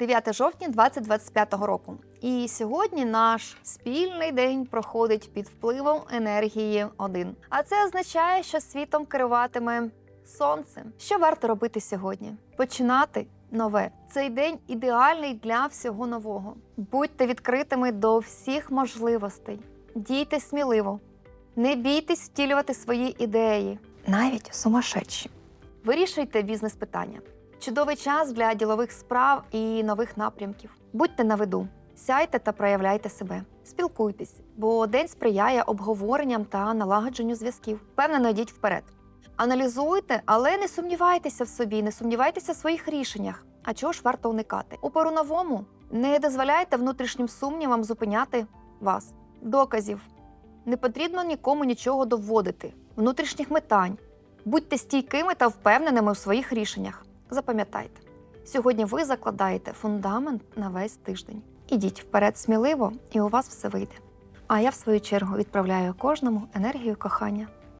9 жовтня 2025 року. І сьогодні наш спільний день проходить під впливом енергії 1. А це означає, що світом керуватиме сонце. Що варто робити сьогодні? Починати нове. Цей день ідеальний для всього нового. Будьте відкритими до всіх можливостей. Дійте сміливо. Не бійтесь втілювати свої ідеї, навіть сумасшедші. Вирішуйте бізнес-питання. Чудовий час для ділових справ і нових напрямків. Будьте на виду, сяйте та проявляйте себе. Спілкуйтесь, бо день сприяє обговоренням та налагодженню зв'язків. Впевнено, йдіть вперед. Аналізуйте, але не сумнівайтеся в собі, не сумнівайтеся в своїх рішеннях. А чого ж варто уникати? У пору новому не дозволяйте внутрішнім сумнівам зупиняти вас. Доказів не потрібно нікому нічого доводити, внутрішніх метань. Будьте стійкими та впевненими у своїх рішеннях. Запам'ятайте, сьогодні ви закладаєте фундамент на весь тиждень. Ідіть вперед сміливо, і у вас все вийде. А я, в свою чергу, відправляю кожному енергію кохання.